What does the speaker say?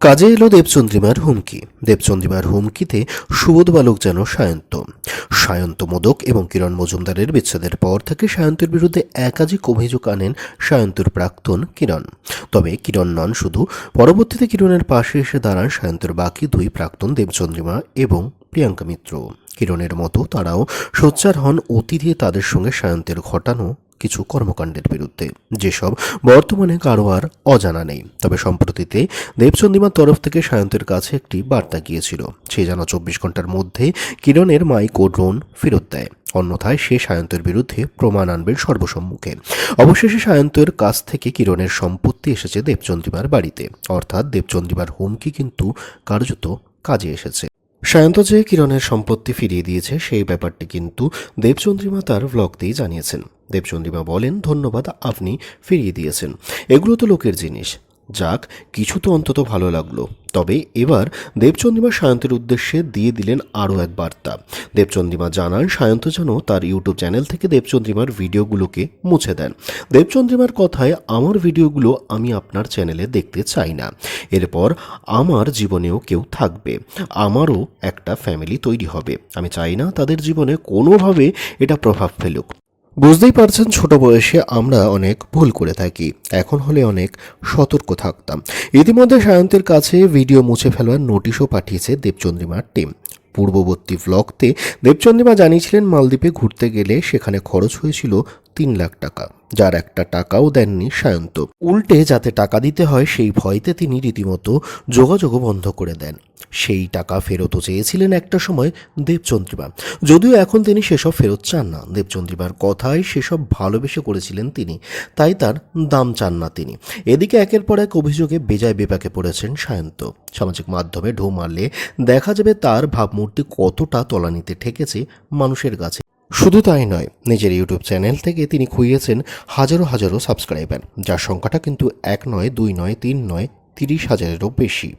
কাজে এলো দেবচন্দ্রিমার হুমকি। দেবচন্দ্রিমার হুমকিতে সুবোধ বালক যেন সায়ন্ত। সায়ন্ত মোদক এবং কিরণ মজুমদারের বিচ্ছেদের পর থেকে সায়ন্তের বিরুদ্ধে একাধিক অভিযোগ আনেন সায়ন্তর প্রাক্তন কিরণ। তবে কিরণ নন, শুধু পরবর্তীতে কিরণের পাশে এসে দাঁড়ান সায়ন্তর বাকি দুই প্রাক্তন দেবচন্দ্রিমা এবং প্রিয়াঙ্কা মিত্র। কিরণের মতো তারাও সোচ্চার হন অতীতে তাদের সঙ্গে সায়ন্তের ঘটানো কিছু কর্মকাণ্ডের বিরুদ্ধে। যেসব বর্তমানে কারও আর অজানা নেই। তবে সম্প্রতিতে দেবচন্দিমার তরফ থেকে সায়ন্তের কাছে একটি বার্তা গিয়েছিল। সে যেন চব্বিশ ঘণ্টার মধ্যে কিরণের মাইক ও ড্রোন ফেরত দেয়। অন্যথায় সে সায়ন্তের বিরুদ্ধে প্রমাণ আনবেন সর্বসম্মুখে। অবশেষে সায়ন্তের কাছ থেকে কিরণের সম্পত্তি এসেছে দেবচন্দ্রিমার বাড়িতে। অর্থাৎ দেবচন্দ্রিমার হুমকি কিন্তু কার্যত কাজে এসেছে। সায়ন্ত যে কিরণের সম্পত্তি ফিরিয়ে দিয়েছে, সেই ব্যাপারটি কিন্তু দেবচন্দ্রিমা তার ব্লগতেই জানিয়েছেন। দেবচন্দ্রিমা বলেন, ধন্যবাদ আপনি ফিরিয়ে দিয়েছেন। এগুলো তো লোকের জিনিস। যাক, কিছু তো অন্তত ভালো লাগল। তবে এবার দেবচন্দ্রিমা সায়ন্তের উদ্দেশ্যে দিয়ে দিলেন আরও এক বার্তা। দেবচন্দ্রিমা জানান, সায়ন্ত যেন তার ইউটিউব চ্যানেল থেকে দেবচন্দ্রিমার ভিডিওগুলোকে মুছে দেন। দেবচন্দ্রিমার কথায় আমার ভিডিওগুলো আমি আপনার চ্যানেলে দেখতে চাই না। এরপর আমার জীবনেও কেউ থাকবে। আমারও একটা ফ্যামিলি তৈরি হবে। আমি চাই না তাদের জীবনে কোনোভাবে এটা প্রভাব ফেলুক। বুঝতেই পারছেন, ছোট বয়সে আমরা অনেক ভুল করে থাকি। এখন হলে অনেক সতর্ক থাকতাম। ইতিমধ্যে সায়ন্তের কাছে ভিডিও মুছে ফেলার নোটিশও পাঠিয়েছে দেবচন্দ্রিমার টিম। পূর্ববর্তী ব্লগতে দেবচন্দ্রিমা জানিয়েছিলেন, মালদ্বীপে ঘুরতে গেলে সেখানে খরচ হয়েছিল তিন লাখ টাকা। যার একটা টাকাও দেননি সায়ন্ত। উল্টে যাতে টাকা দিতে হয়, সেই ভয়তে তিনি রীতিমতো যোগাযোগও বন্ধ করে দেন। সেই টাকা ফেরতও চেয়েছিলেন একটা সময় দেবচন্দ্রিমা। যদিও এখন তিনি সেসব ফেরত চান না। দেবচন্দ্রিমার কথায় সেসব ভালোবেসে করেছিলেন তিনি। তাই তার দাম চান না তিনি। এদিকে একের পর এক অভিযোগে বেজায় বেপাকে পড়েছেন সায়ন্ত। সামাজিক মাধ্যমে ঢৌ মারলে দেখা যাবে তার ভাবমূর্তি কতটা তলানিতে ঠেকেছে মানুষের কাছে। শুধু তাই নয়, নিজের ইউটিউব চ্যানেল থেকে তিনি খুইয়েছেন হাজারো হাজারো সাবস্ক্রাইবার, যার সংখ্যাটা কিন্তু এক নয়, দুই নয়, তিন নয়, তিরিশ হাজারেরও বেশি।